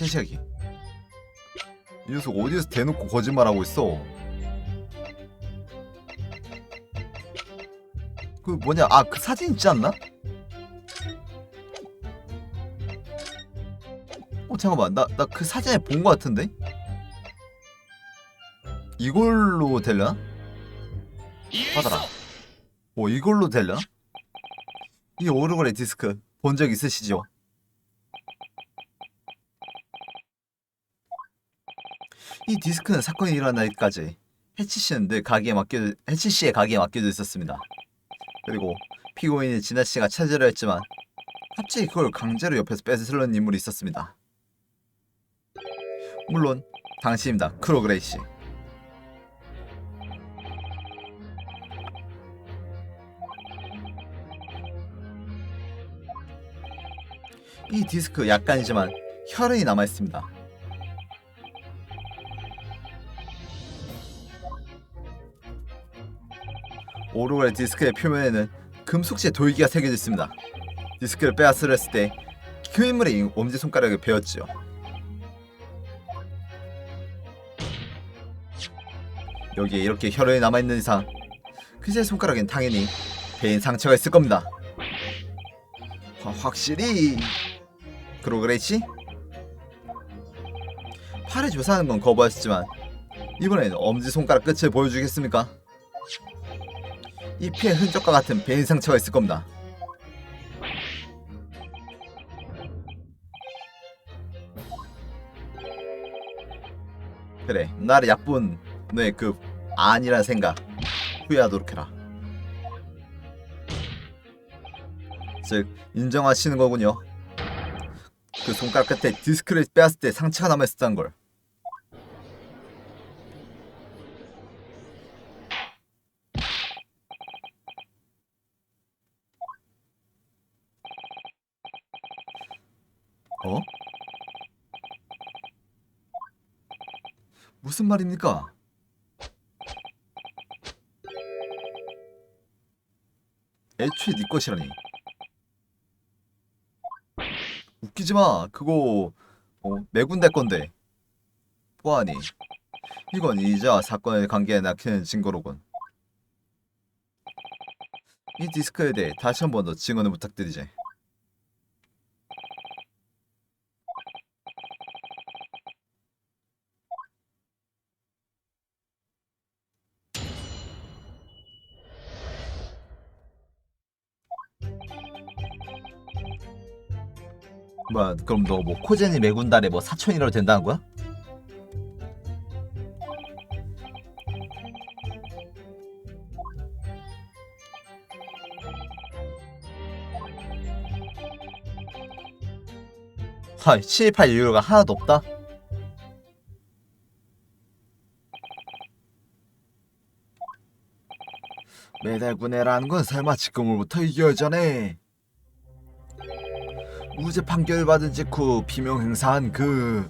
채시하기 이 녀석 어디에서 대놓고 거짓말하고 있어 그 뭐냐 아 그 사진 있지 않나? 어 잠깐만 나 나 그 사진에 본 거 같은데? 이걸로 되려나? 받아라 어 이걸로 되려나? 이 오르골의 디스크 본 적 있으시죠? 이 디스크는 사건이 일어난 날까지 해치 씨는 늘 가게에 맡겨 해치 씨의 가게에 맡겨져 있었습니다. 그리고 피고인인 진아 씨가 찾으려 했지만 갑자기 그걸 강제로 옆에서 뺏으려는 인물이 있었습니다. 물론 당신입니다. 크로그레이 씨. 이 디스크 약간이지만 혈흔이 남아 있습니다. 오르골의 디스크의 표면에는 금속재 돌기가 새겨져 있습니다. 디스크를 빼앗으려 했을 때 그 인물의 엄지손가락을 베었지요. 여기에 이렇게 혈흔이 남아있는 이상 그제 손가락엔 당연히 배인 상처가 있을 겁니다. 화- 확실히 그로그레이치? 팔을 조사하는 건 거부하셨지만 이번엔 엄지손가락 끝을 보여주겠습니까? 이 피의 흔적과 같은 배인 상처가 있을 겁니다. 그래, 나를 약분 너의 그 아니란 생각 후회하도록 해라. 즉 인정하시는 거군요. 그 손가락 끝에 디스크를 빼앗을 때 상처가 남아 있었다는 걸. 어? 무슨 말입니까? 애초에 네 것이라니. 웃기지 마. 그거 어, 매군대 건데. 보아니. 이건 이자 사건의 관계에 nak히는 증거로군. 이 디스크에 대해 다시 한 번 더 증언을 부탁드리지. 뭐야 그럼 너 뭐 코제니 매군달에 뭐 사촌이라도 된다는 거야? 하 침입할 이유가 하나도 없다? 메달군애라는 건 설마 지금으로부터 2개월 전에 무죄 판결 받은 직후 비명 행사한 그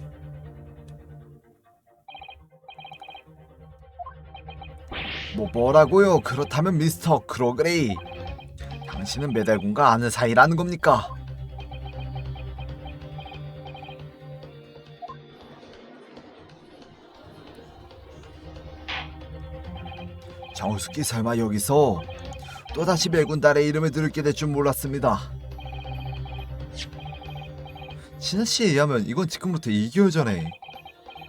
뭐, 뭐라고요? 그렇다면 미스터 크로그레이 당신은 메달군과 아는 사이라는 겁니까? 정수기 설마 여기서 또다시 매군 달의 이름을 들게 될 줄 몰랐습니다. 진아 씨에 의하면 이건 지금부터 2개월 전에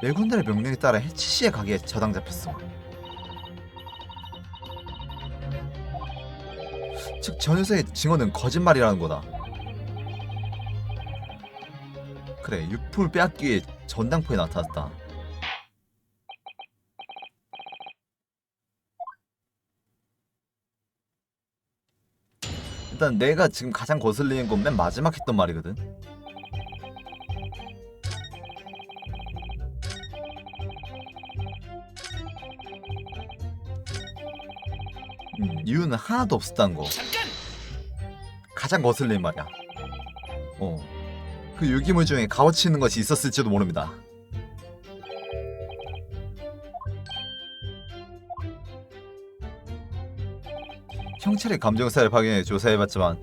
매군달의 명령에 따라 해치 씨의 가게에 저당 잡혔어. 즉, 저 녀석의 증언은 거짓말이라는 거다. 그래, 유품을 빼앗기 위해 전당포에 나타났다. 일단 내가 지금 가장 거슬리는 건 맨 마지막 했던 말이거든. 이유는 하나도 없었다는 거. 가장 거슬리는 말이야. 어. 그 유기물 중에 있는 것이 있었을지도 모릅니다. 형찰의 감정사를 확인해 조사해봤지만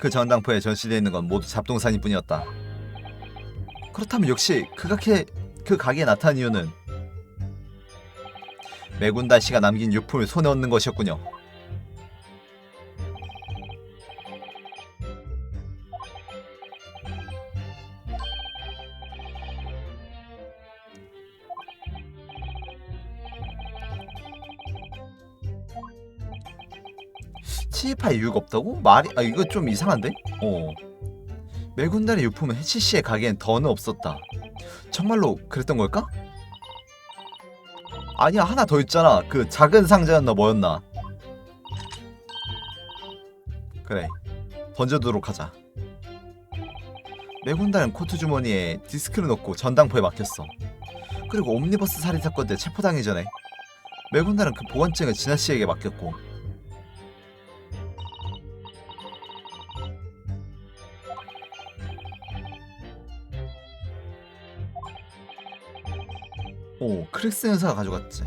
그 전당포에 전시되어 있는 건 모두 잡동사니 뿐이었다. 그렇다면 역시 그 가게 그 가게에 나타난 이유는 매군다 씨가 남긴 유품을 손에 얻는 것이었군요. 침입할 이유가 없다고? 말이 아 이거 좀 이상한데? 어. 매군단의 유품은 해치 씨의 가게엔 더는 없었다. 정말로 그랬던 걸까? 아니야 하나 더 있잖아. 그 작은 상자였나 뭐였나? 그래 던져두도록 하자. 매군단은 코트 주머니에 디스크를 넣고 전당포에 맡겼어. 그리고 옴니버스 살인 사건 때 체포당하기 전에 매군단은 그 보관증을 진아 씨에게 맡겼고 오, 크릭스 연사가 가져갔지.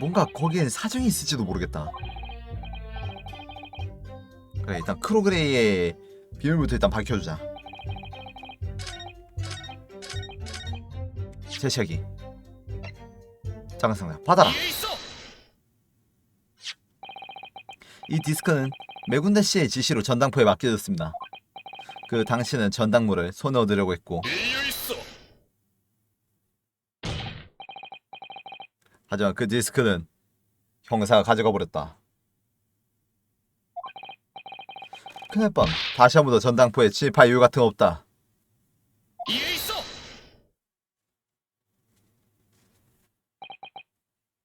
뭔가 거기엔 사정이 있을지도 모르겠다. 그래, 일단 크로그레이의 비밀부터 일단 밝혀주자. 제시하기. 장상자 받아라. 이 디스크는 매군다 씨의 지시로 전당포에 맡겨졌습니다. 그 당신은 전당물을 손에 얻으려고 했고 하지만 그 디스크는 형사가 가져가 버렸다. 그날 밤 다시 한 번 더 전당포에 침입할 이유 같은 거 없다.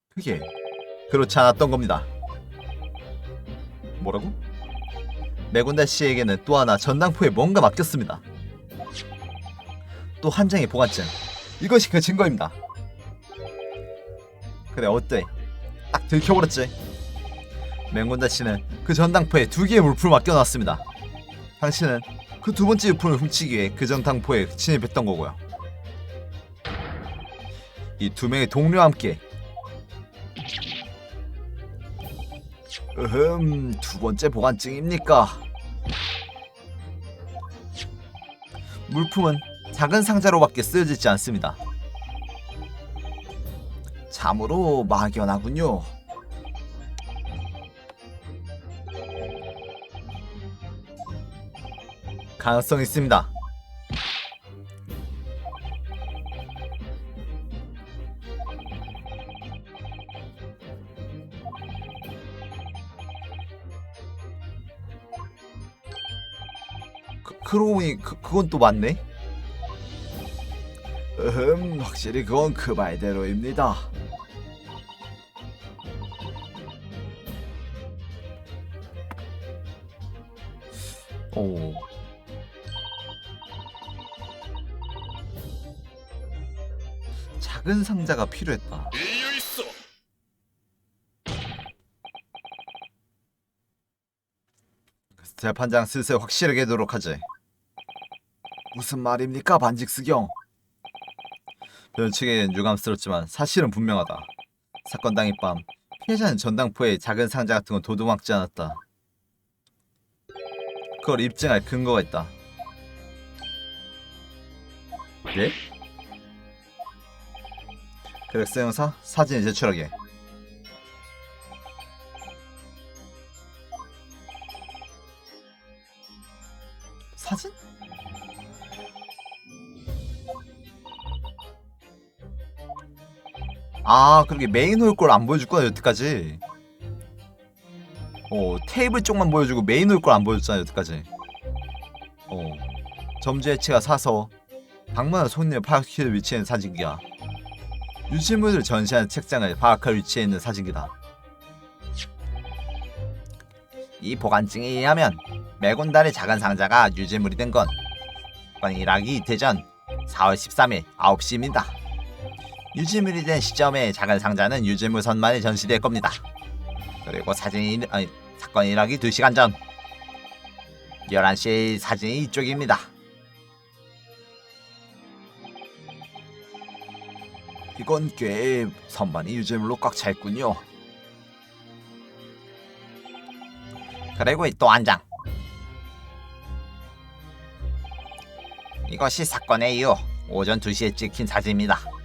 그게 그렇지 않았던 겁니다. 뭐라고? 매군다 씨에게는 또 하나 전당포에 뭔가 맡겼습니다. 또 한 장의 보관증. 이것이 그 증거입니다. 그래 어때? 딱 들켜버렸지. 맹군다 씨는 그 전당포에 두 개의 물품을 맡겨놨습니다. 당신은 그 두 번째 물품을 훔치기 위해 그 전당포에 진입했던 거고요. 이 두 명의 동료와 함께 으흠 두 번째 보관증입니까? 물품은 작은 상자로밖에 쓰여지지 않습니다. 참으로 막연하군요. 가능성 있습니다. 그, 그, 그건 또 맞네. 음, 확실히 그건 그 말대로입니다. 오. 작은 상자가 필요했다. 재판장 슬슬 확실하게 하도록 하지. 무슨 말입니까, 반직수경? 변측엔 유감스럽지만 사실은 분명하다. 사건 당일 밤 피해자는 전당포에 작은 상자 같은 건 도둑맞지 않았다. 그걸 입증할 근거가 있다. 예? 그렉스 형사 사진을 제출하게. 아 그렇게 메인 홀걸안 보여줬구나 여태까지. 어 테이블 쪽만 보여주고 메인 홀걸안 보여줬잖아 여태까지. 어 점주 해치가 사서 방문한 손님을 파악할 위치에 있는 사진기야 유실물을 전시하는 책장을 파악할 위치에 있는 사진기다. 이 보관증에 의하면 매곤달의 작은 상자가 유실물이 된건 일하기 이틀 전 4월 13일 9시입니다 유지물이 된 시점에 작은 상자는 유지물 선만에 전시될 겁니다. 그리고 사진이 아니, 사건이 일어나기 2시간 전 11시의 사진이 이쪽입니다. 이건 꽤 선반이 유지물로 꽉 차 있군요. 그리고 또 한 장. 이것이 사건의 이유, 오전 2시에 찍힌 사진입니다.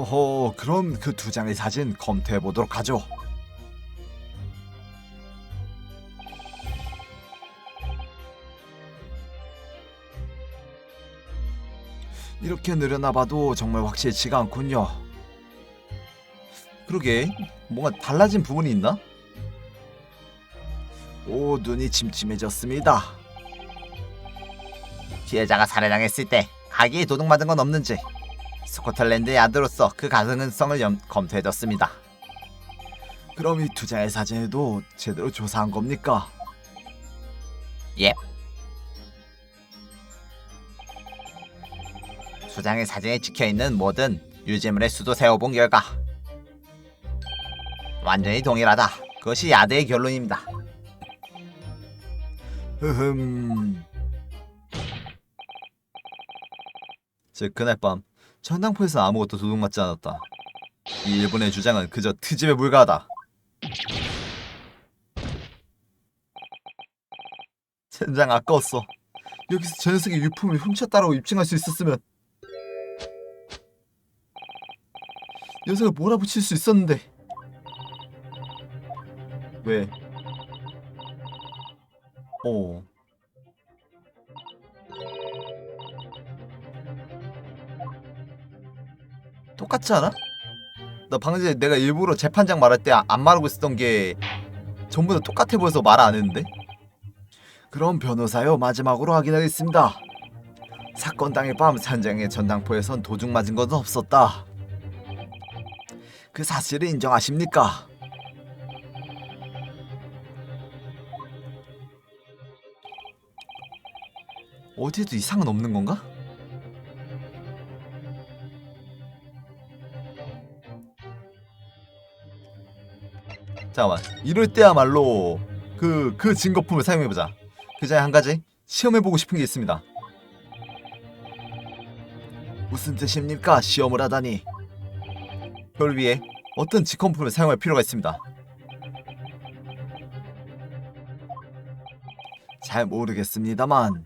오호, 그럼 그 두 장의 사진 검토해 보도록 하죠. 이렇게 느려나 봐도 정말 확실치가 않군요. 그러게, 뭔가 달라진 부분이 있나? 오, 눈이 침침해졌습니다. 피해자가 살해당했을 때 가게에 도둑 맞은 건 없는지 스코틀랜드의 아들로서 그 가능성을 염, 검토해뒀습니다. 그럼 이 투자의 사진에도 제대로 조사한 겁니까? 예. 수장의 사진에 찍혀있는 모든 유지물의 수도 세어본 결과 완전히 동일하다. 그것이 야대의 결론입니다. 흐흠. 즉 그날 밤 천당포에서 아무것도 도둑맞지 않았다. 이 일본의 주장은 그저 트집에 불과하다. 젠장 아까웠어. 여기서 저 녀석이 유품을 훔쳤다라고 입증할 수 있었으면 녀석을 몰아붙일 수 있었는데 왜? 어. 똑같지 않아? 나 방금 전에 내가 일부러 재판장 말할 때 안 말하고 있었던 게 전부 다 똑같아 보여서 말 안 했는데? 그럼 변호사요 마지막으로 확인하겠습니다. 사건 당일 밤 산장의 전당포에선 도둑 맞은 것은 없었다. 그 사실을 인정하십니까? 어디에도 이상은 없는 건가? 잠깐만 이럴 때야말로 그, 그 증거품을 사용해보자. 그 전에 한 가지 시험해보고 싶은 게 있습니다. 무슨 뜻입니까? 시험을 하다니. 그걸 위해 어떤 직권품을 사용할 필요가 있습니다. 잘 모르겠습니다만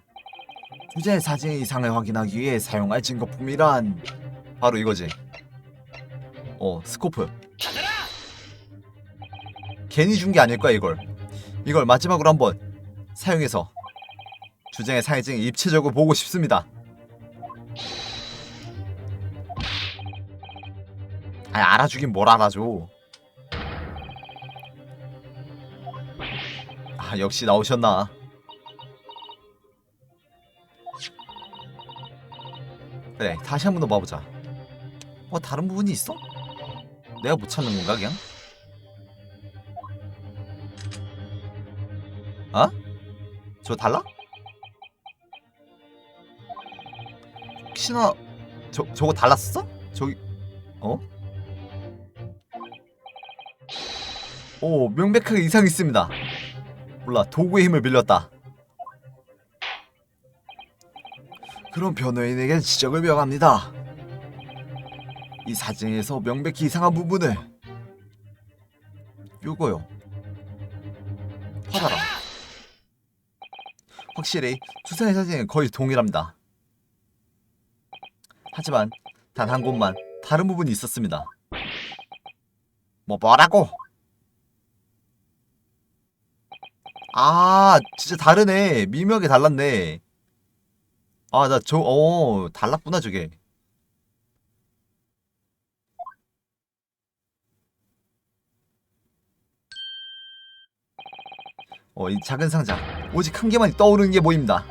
주제의 사진의 이상을 확인하기 위해 사용할 증거품이란 바로 이거지. 어 스코프 괜히 준 게 아닐 거야 이걸. 이걸 마지막으로 한번 사용해서 주장의 사회증 입체적으로 보고 싶습니다. 아니 알아주긴 뭘 알아줘. 아 역시 나오셨나. 그래 다시 한 번 더 봐보자. 뭐 다른 부분이 있어? 내가 못 찾는 건가 그냥? 어? 저 달라? 혹시나 저 저거 달랐어? 저기 어? 오 명백하게 이상 있습니다. 몰라 도구의 힘을 빌렸다. 그럼 변호인에게 지적을 명합니다. 이 사진에서 명백히 이상한 부분을 요거요. 확실히 수사의 사진은 거의 동일합니다. 하지만 단 한 곳만 다른 부분이 있었습니다. 뭐 뭐라고? 아 진짜 다르네 미묘하게 달랐네 아 나 저 어 달랐구나 저게 어 이 작은 상자 오직 한 개만 떠오르는 게 보입니다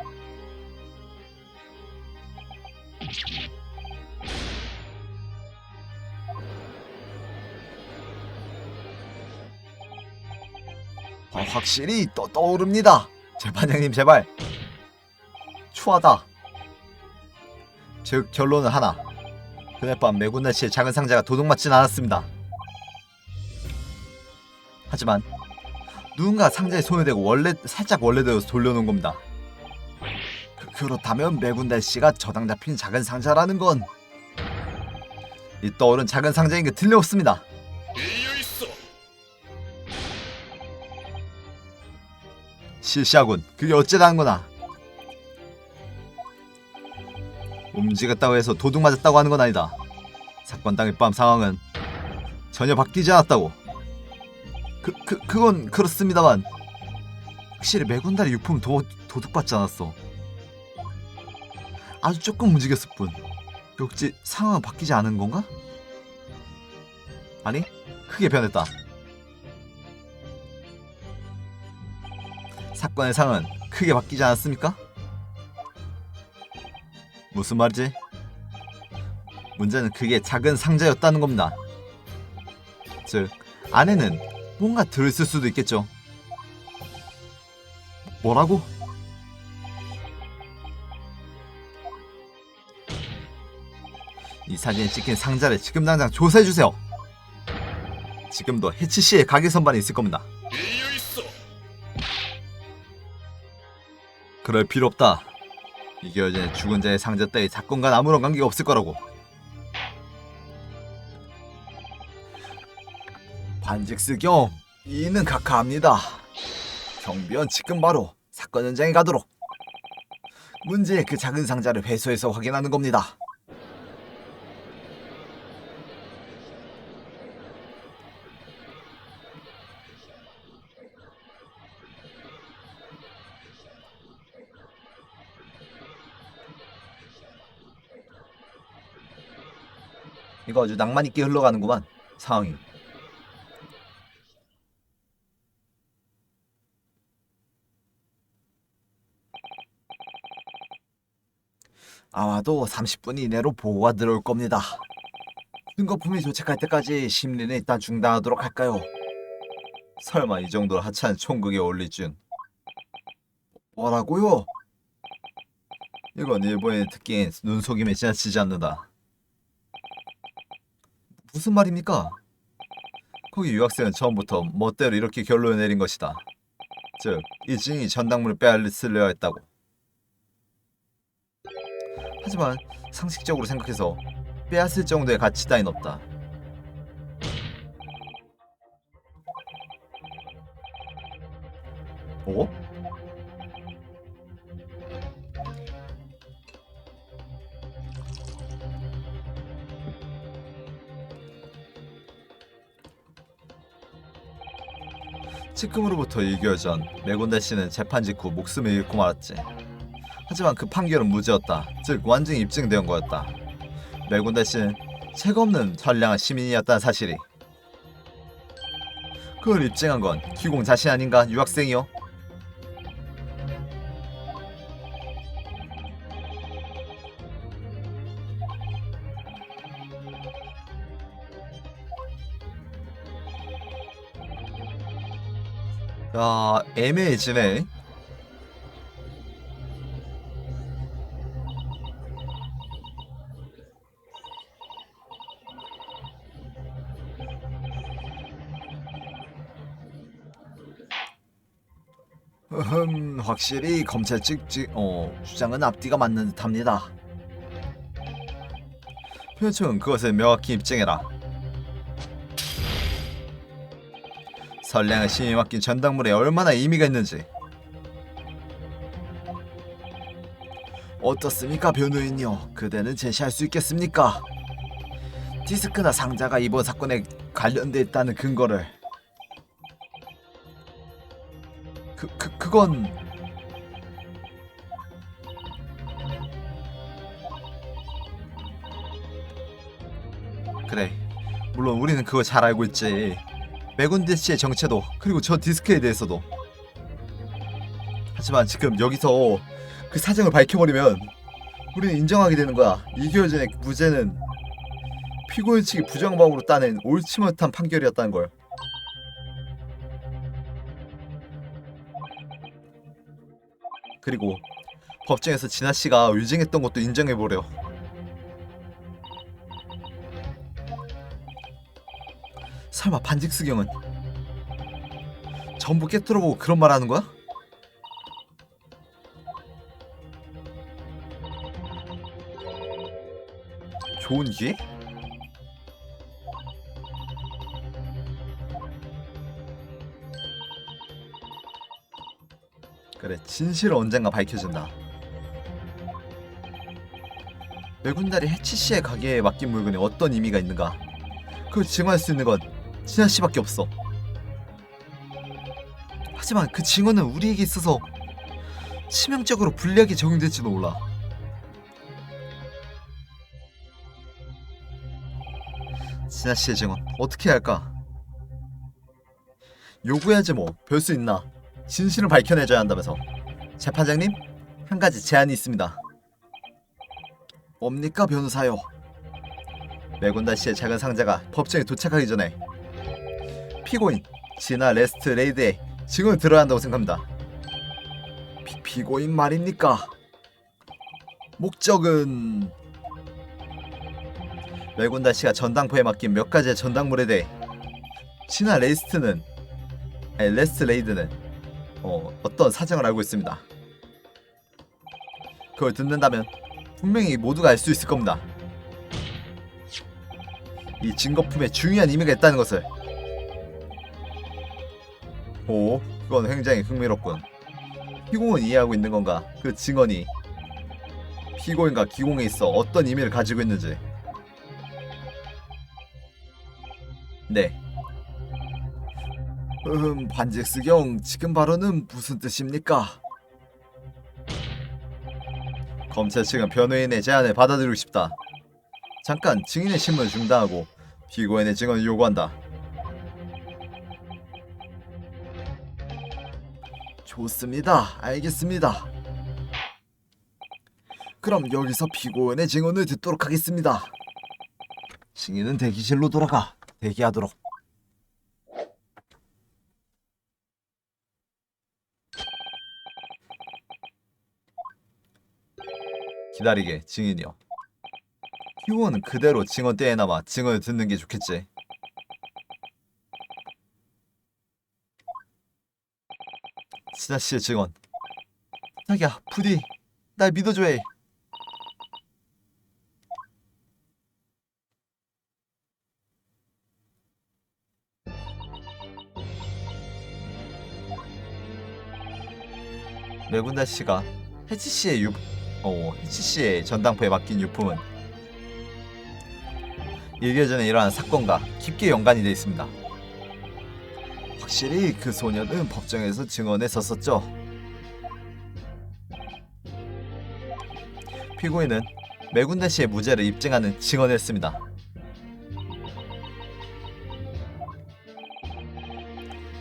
아, 확실히 떠, 떠오릅니다. 재판장님 제발. 추하다. 즉 결론은 하나. 그날 밤 매군날 씨의 작은 상자가 도둑맞진 않았습니다. 하지만 누군가 상자에 손을 대고 원래 살짝 원래대로 돌려놓은 겁니다. 그, 그렇다면 매군달 씨가 저당 잡힌 작은 상자라는 건 이 떠오른 작은 상자인 게 틀림없습니다. 실시하군. 그게 어째다는 거나. 움직였다고 해서 도둑 맞았다고 하는 건 아니다. 사건 당일 밤 상황은 전혀 바뀌지 않았다고. 그, 그, 그건 그렇습니다만 확실히 매군달의 유품 도, 도둑받지 않았어. 아주 조금 움직였을 뿐. 역시 상황은 바뀌지 않은 건가? 아니, 크게 변했다. 사건의 상은 크게 바뀌지 않았습니까? 무슨 말이지? 문제는 그게 작은 상자였다는 겁니다. 즉, 안에는 뭔가 들었을 수도 있겠죠. 뭐라고? 이 사진에 찍힌 상자를 지금 당장 조사해 주세요. 지금도 해치 씨의 가게 선반에 있을 겁니다. 그럴 필요 없다. 이겨진 죽은 자의 상자 따위 사건과 아무런 관계가 없을 거라고. 반직스경 이는 각하합니다. 경비원 지금 바로 사건 현장에 가도록. 문제의 그 작은 상자를 회수해서 확인하는 겁니다. 이거 아주 낭만 있게 흘러가는구만 상황이. 아마도 30분 이내로 보고가 들어올 겁니다. 증거품이 도착할 때까지 심리는 일단 중단하도록 할까요? 설마 이 정도로 하찮은 총극에 올릴 줄. 뭐라고요? 이건 일본의 특기인 눈속임에 지나치지 않는다. 무슨 말입니까? 거기 유학생은 처음부터 멋대로 이렇게 결론을 내린 것이다. 즉, 이 증이 전당물을 빼앗으려 했다고. 하지만 상식적으로 생각해서 빼앗을 정도의 가치 따윈 없다. 어? 측금으로부터 2개월 전 메곤데 씨는 재판 직후 목숨을 잃고 말았지. 하지만 그 판결은 무죄였다. 즉 완전히 입증된 거였다. 메곤데 씨는 책 없는 선량한 시민이었다는 사실이. 그걸 입증한 건 기공 자신 아닌가 유학생이요? 야 애매해지네. 확실히 검찰 측 지, 어, 주장은 앞뒤가 맞는 듯합니다. 표층은 그것을 명확히 입증해라. 선량한 신이 맡긴 전당물에 얼마나 의미가 있는지. 어떻습니까, 변호인요? 그대는 제시할 수 있겠습니까? 디스크나 상자가 이번 사건에 관련돼 있다는 근거를. 그, 그, 그건 그래. 물론 우리는 그거 잘 알고 있지. 맥운드 씨의 정체도 그리고 저 디스크에 대해서도. 하지만 지금 여기서 그 사정을 밝혀버리면 우리는 인정하게 되는 거야. 전에 무죄는 피고인 측이 부정방으로 따낸 옳지 못한 판결이었다는 걸. 그리고 법정에서 진아 씨가 위증했던 것도 인정해보려. 설마 반직수경은 전부 깨뜨려보고 그런 말 하는 거야? 좋은 기회? 그래 진실은 언젠가 밝혀진다. 매군달이 해치 씨의 가게에 맡긴 물건에 어떤 의미가 있는가? 그걸 증언할 수 있는 건 진아 씨밖에 없어. 하지만 그 증언은 우리에게 있어서 치명적으로 불리하게 적용될지도 몰라. 진아 씨의 증언 어떻게 해야 할까? 요구해야지 뭐 별 수 있나? 진실을 밝혀내줘야 한다면서. 재판장님 한 가지 제안이 있습니다. 뭡니까 변호사요? 매곤다 씨의 작은 상자가 법정에 도착하기 전에 피고인 지나 레스트 레이드의 증언을 들어야 한다고 생각합니다. 피, 피고인 말입니까? 목적은 매곤다 씨가 전당포에 맡긴 몇 가지의 전당물에 대해 지나 레이스트는 아니, 레스트 레이드는 어, 어떤 사정을 알고 있습니다. 그걸 듣는다면 분명히 모두가 알 수 있을 겁니다. 이 증거품에 중요한 의미가 있다는 것을. 오, 그건 굉장히 흥미롭군. 피고는 이해하고 있는 건가? 그 증언이 피고인과 기공에 있어 어떤 의미를 가지고 있는지. 네. 음, 반직스경 지금 발언은 무슨 뜻입니까? 검찰 측은 변호인의 제안을 받아들이고 싶다. 잠깐 증인의 신문을 중단하고 피고인의 증언을 요구한다. 좋습니다. 알겠습니다. 그럼 여기서 피고인의 증언을 듣도록 하겠습니다. 증인은 대기실로 돌아가 대기하도록. 기다리게 증인이요. 피고는 그대로 증언대에 남아 증언을 듣는 게 좋겠지. 진아 씨의 증언. 자기야, 부디 날 믿어줘 해. 매군다 씨가 해치 씨의 유, 어, 해치 씨의 전당포에 맡긴 유품은 1개월 전에 일어난 사건과 깊게 연관이 되어 있습니다. 확실히 그 소녀는 법정에서 증언에 섰었죠. 피고인은 매군다 씨의 무죄를 입증하는 증언을 했습니다.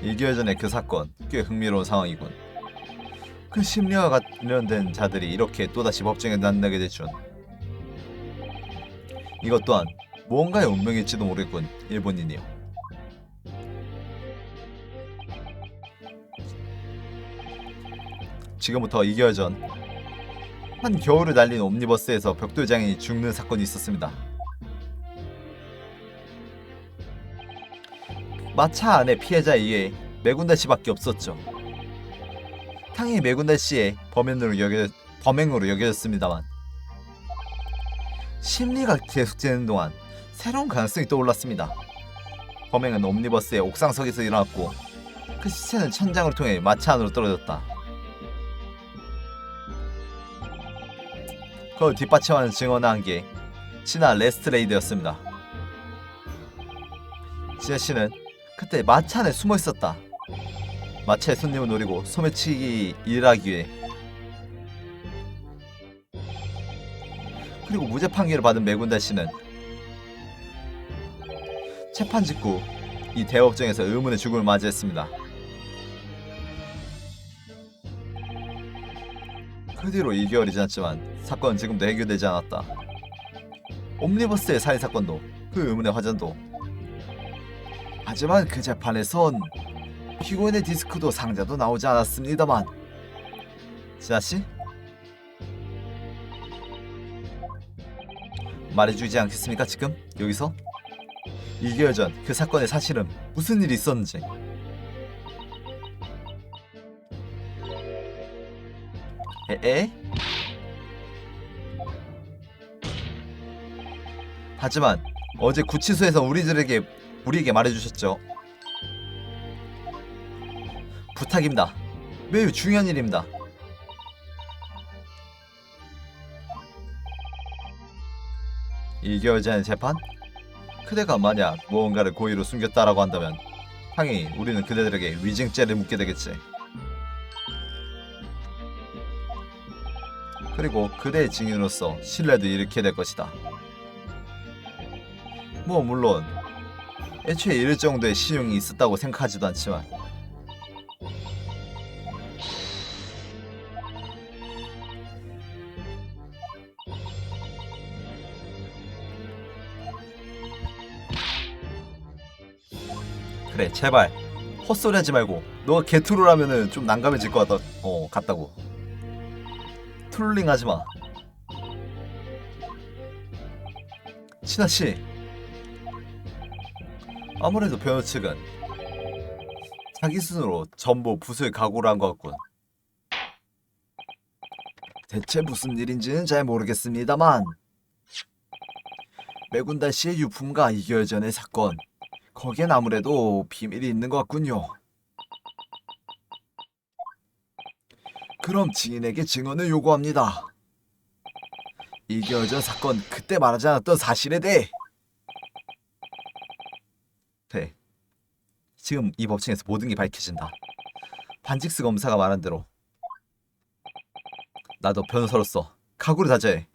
일개월 전의 그 사건 꽤 흥미로운 상황이군. 그 심리와 관련된 자들이 이렇게 또다시 법정에 만나게 될 줄. 이것 또한 무언가의 운명일지도 모르겠군, 일본인이요. 지금부터 2개월 전, 한 겨울을 달린 옴니버스에서 벽돌장인이 죽는 사건이 있었습니다. 마차 안에 피해자 이외에 매군다 씨밖에 없었죠. 탕이 매군다 씨의 범행으로 여겨 범행으로 여겨졌습니다만 심리가 계속되는 동안 새로운 가능성이 떠올랐습니다. 범행은 옴니버스의 옥상석에서 일어났고 그 시체는 천장을 통해 마차 안으로 떨어졌다. 그걸 뒷받침하는 증언을 한게 진아 레스트레이드였습니다. 진아 씨는 그때 마차 안에 숨어 있었다. 마차의 손님을 노리고 소매치기 일을 하기 위해 그리고 무죄 판결을 받은 매군다 씨는 재판 직후 이 대법정에서 의문의 죽음을 맞이했습니다. 그 뒤로 2개월이 지났지만 사건은 지금도 해결되지 않았다. 옴니버스의 살인 사건도 그 의문의 화전도 하지만 그 재판에선 피고인의 디스크도 상자도 나오지 않았습니다만 진아씨? 말해주지 않겠습니까 지금? 여기서? 2개월 전 그 사건의 사실은 무슨 일이 있었는지 에에? 하지만 어제 구치소에서 우리들에게 우리에게 말해주셨죠. 부탁입니다. 매우 중요한 일입니다. 이개월 전의 재판? 그대가 만약 무언가를 고의로 숨겼다라고 한다면 당연히 우리는 그대들에게 위증죄를 묻게 되겠지. 그리고 그대의 증인으로서 신뢰도 일으키게 될 것이다. 뭐 물론 애초에 이럴 정도의 신용이 있었다고 생각하지도 않지만. 그래 제발. 헛소리 하지 말고. 너가 개트롤하면은 좀 난감해질 것 같다 어 같다고 트롤링 하지 마. 신하 씨. 아무래도 변호 측은 자기 스스로 전부 붓을 각오를 한 것 같군. 대체 무슨 일인지는 잘 모르겠습니다만. 매군달 씨의 유품과 2개월 전의 사건. 거기엔 아무래도 비밀이 있는 것 같군요. 그럼 증인에게 증언을 요구합니다. 2개월 전 사건 그때 말하지 않았던 사실에 대해. 네. 지금 이 법정에서 모든 게 밝혀진다. 반직스 검사가 말한 대로 나도 변호사로서 각오를 다져해.